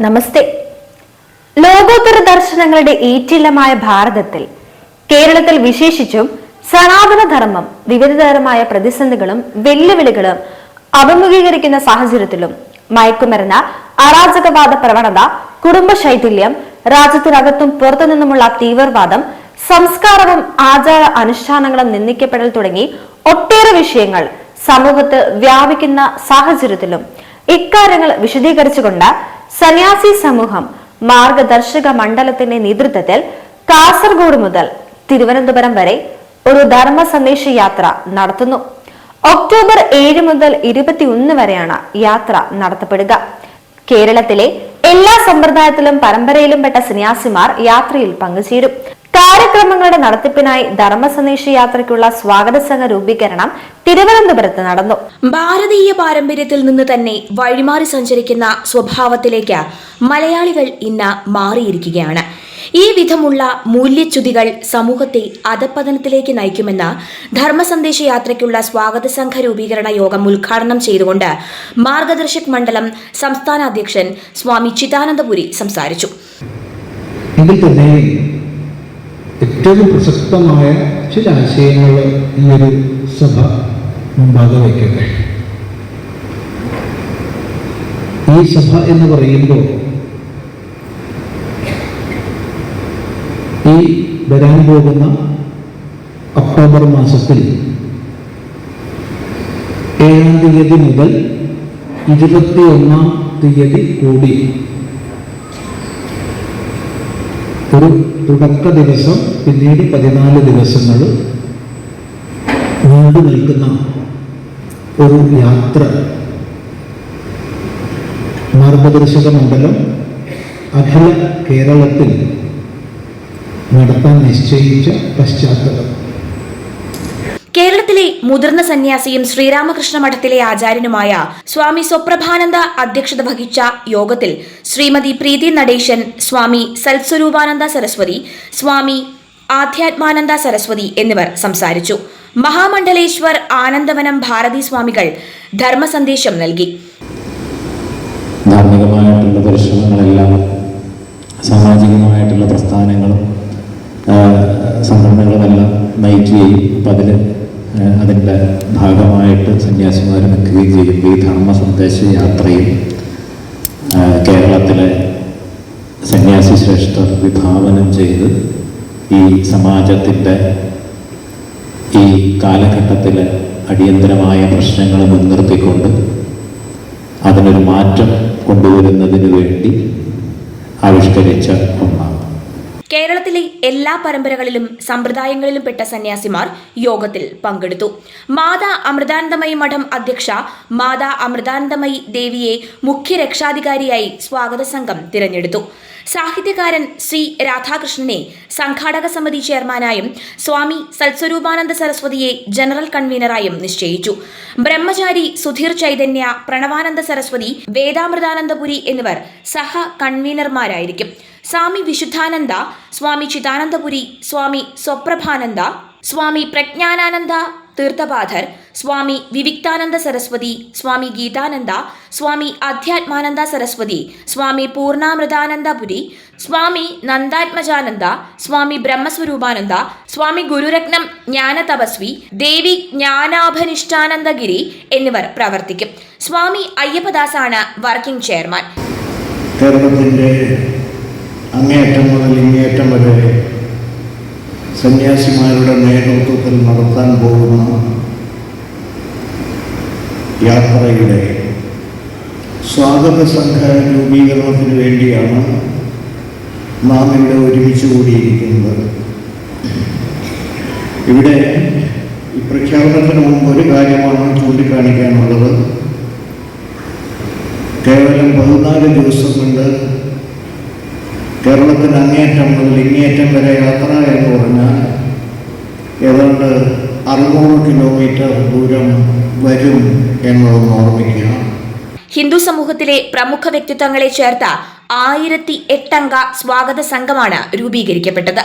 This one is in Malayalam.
നമസ്തേ. ലോകോത്തര ദർശനങ്ങളുടെ ഏറ്റില്ലമായ ഭാരതത്തിൽ കേരളത്തിൽ വിശേഷിച്ചും സനാതന ധർമ്മം വിവിധതരമായ പ്രതിസന്ധികളും വെല്ലുവിളികളും അഭിമുഖീകരിക്കുന്ന സാഹചര്യത്തിലും മയക്കുമരുന്ന് അരാജകവാദ പ്രവണത കുടുംബ ശൈഥില്യം രാജ്യത്തിനകത്തും പുറത്തുനിന്നുമുള്ള തീവ്രവാദം സംസ്കാരവും ആചാര അനുഷ്ഠാനങ്ങളും നിന്ദിക്കപ്പെടൽ തുടങ്ങി ഒട്ടേറെ വിഷയങ്ങൾ സമൂഹത്ത് വ്യാപിക്കുന്ന സാഹചര്യത്തിലും ഇക്കാര്യങ്ങൾ വിശദീകരിച്ചുകൊണ്ട് സന്യാസി സമൂഹം മാർഗദർശക മണ്ഡലത്തിന്റെ നേതൃത്വത്തിൽ കാസർഗോഡ് മുതൽ തിരുവനന്തപുരം വരെ ഒരു ധർമ്മ സന്ദേശ യാത്ര നടത്തുന്നു. ഒക്ടോബർ ഏഴ് മുതൽ ഇരുപത്തിയൊന്ന് വരെയാണ് യാത്ര നടത്തപ്പെടുക. കേരളത്തിലെ എല്ലാ സമ്പ്രദായത്തിലും പരമ്പരയിലും പെട്ട സന്യാസിമാർ യാത്രയിൽ പങ്കുചേരും. കാര്യക്രമങ്ങളുടെ നടത്തിപ്പിനായി ധർമ്മ സന്ദേശ യാത്രയ്ക്കുള്ള സ്വാഗത സംഘ രൂപീകരണം തിരുവനന്തപുരത്ത് നടന്നു. ഭാരതീയ പാരമ്പര്യത്തിൽ നിന്ന് തന്നെ വഴിമാറി സഞ്ചരിക്കുന്ന സ്വഭാവത്തിലേക്ക് മലയാളികൾ ഇന്ന് മാറിയിരിക്കുകയാണ്. ഈ വിധമുള്ള മൂല്യച്യുതികൾ സമൂഹത്തെ അധപ്പതനത്തിലേക്ക് നയിക്കുമെന്ന് ധർമ്മസന്ദേശ യാത്രയ്ക്കുള്ള സ്വാഗത സംഘ രൂപീകരണ യോഗം ഉദ്ഘാടനം ചെയ്തുകൊണ്ട് മാർഗദർശക് മണ്ഡലം സംസ്ഥാന അധ്യക്ഷൻ സ്വാമി ചിദാനന്ദപുരി സംസാരിച്ചു. തന്നെ ഏറ്റവും പ്രസക്തമായ ചില ആശയങ്ങൾ ഈ ഒരു സഭ മുമ്പാകെ വയ്ക്കട്ടെ ഈ സഭ എന്ന് പറയുമ്പോൾ ഈ വരാൻ പോകുന്ന ഒക്ടോബർ മാസത്തിൽ ഏഴാം തീയതി മുതൽ ഇരുപത്തി ഒന്നാം തീയതി കൂടി ഒരു തുടക്ക ദിവസം പിന്നീട് പതിനാല് ദിവസങ്ങൾ നീണ്ടു നിൽക്കുന്ന ഒരു യാത്ര. മാർഗദർശക മണ്ഡലം അഖില കേരളത്തിൽ നടത്താൻ നിശ്ചയിച്ച പശ്ചാത്തലം. കേരളത്തിലെ മുതിർന്ന സന്യാസിയും ശ്രീരാമകൃഷ്ണ മഠത്തിലെ ആചാര്യനുമായ സ്വാമി സ്വപ്രഭാനന്ദ അധ്യക്ഷത വഹിച്ച യോഗത്തിൽ ശ്രീമതി പ്രീതി നടേശൻ സ്വാമി സൽസ്വരൂപാനന്ദ സരസ്വതി സ്വാമി ആധ്യാത്മാനന്ദ സരസ്വതി എന്നിവർ സംസാരിച്ചു. മഹാമണ്ഡലേശ്വർ ആനന്ദവനം ഭാരതി സ്വാമികൾ ധർമ്മ സന്ദേശം നൽകി. ധാർമ്മികമായിട്ടുള്ള ദർശനങ്ങളെല്ലാം സാമാജികമായിട്ടുള്ള പ്രസ്ഥാനങ്ങളും സംഘടനകളുമെല്ലാം നയിക്കുകയും അപ്പം അതിൽ അതിന്റെ ഭാഗമായിട്ട് സന്യാസിമാർ നിൽക്കുകയും ചെയ്യുമ്പോൾ ഈ ധർമ്മ സന്ദേശ യാത്രയും കേരളത്തിലെ സന്യാസി ശ്രേഷ്ഠർ വിഭാവനം ചെയ്ത് ഈ സമാജത്തിന്റെ ഈ കാലഘട്ടത്തിലെ അടിയന്തരമായ പ്രശ്നങ്ങൾ മുൻനിർത്തിക്കൊണ്ട് അതിനൊരു മാറ്റം കൊണ്ടുവരുന്നതിന് വേണ്ടി ആവിഷ്കരിച്ച ഒന്നാണ്. കേരളത്തിലെ എല്ലാ പരമ്പരകളിലും സമ്പ്രദായങ്ങളിലും പെട്ട സന്യാസിമാർ യോഗത്തിൽ പങ്കെടുത്തു. മാതാ അമൃതാനന്ദമയി മഠം അധ്യക്ഷ മാതാ അമൃതാനന്ദമയി ദേവിയെ മുഖ്യ രക്ഷാധികാരിയായി സ്വാഗത സംഘം തിരഞ്ഞെടുത്തു. സാഹിത്യകാരൻ ശ്രീ രാധാകൃഷ്ണനെ സംഘാടക സമിതി ചെയർമാനായും സ്വാമി സത്സ്വരൂപാനന്ദ സരസ്വതിയെ ജനറൽ കൺവീനറായും നിശ്ചയിച്ചു. ബ്രഹ്മചാരി സുധീർ ചൈതന്യ പ്രണവാനന്ദ സരസ്വതി വേദാമൃതാനന്ദപുരി എന്നിവർ സഹ കൺവീനർമാരായിരിക്കും. സ്വാമി വിശുദ്ധാനന്ദ സ്വാമി ചിദാനന്ദപുരി സ്വാമി സ്വപ്രഭാനന്ദ സ്വാമി പ്രജ്ഞാനാനന്ദ തീർത്ഥപാധർ സ്വാമി വിവിക്താനന്ദ സരസ്വതി സ്വാമി ഗീതാനന്ദ സ്വാമി അധ്യാത്മാനന്ദ സരസ്വതി സ്വാമി പൂർണാമൃതാനന്ദപുരി സ്വാമി നന്ദാത്മജാനന്ദ സ്വാമി ബ്രഹ്മസ്വരൂപാനന്ദ സ്വാമി ഗുരുരത്നം ജ്ഞാന തപസ്വി ദേവി ജ്ഞാനാഭനിഷ്ഠാനന്ദഗിരി എന്നിവർ പ്രവർത്തിക്കും. സ്വാമി അയ്യപ്പദാസാണ് വർക്കിംഗ് ചെയർമാൻ. അങ്ങേയറ്റം മുതൽ ഇങ്ങേയറ്റം വരെ സന്യാസിമാരുടെ നേതൃത്വത്തിൽ നടത്താൻ പോകുന്ന യാത്രയുടെ സ്വാഗത സംഘ രൂപീകരണത്തിന് വേണ്ടിയാണ് നാം ഇവിടെ ഒരുമിച്ച് കൂടിയിരിക്കുന്നത്. ഇവിടെ ഈ പ്രഖ്യാപനത്തിന് മുമ്പ് ഒരു കാര്യമാണ് ചൂണ്ടിക്കാണിക്കാനുള്ളത്. കേവലം പതിനാല് ദിവസം കൊണ്ട് കേരളത്തിന് അങ്ങേയറ്റം മുതൽ ഇങ്ങേയറ്റം വരെ യാത്ര എന്ന് പറഞ്ഞാൽ ഏതാണ്ട് അറുന്നൂറ് കിലോമീറ്റർ ദൂരം വരും എന്നതൊന്ന് ഓർമ്മിക്കുക. ഹിന്ദു സമൂഹത്തിലെ പ്രമുഖ വ്യക്തിത്വങ്ങളെ ചേർത്ത ആയിരത്തി എട്ടംഗ സ്വാഗത സംഘമാണ് രൂപീകരിക്കപ്പെട്ടത്.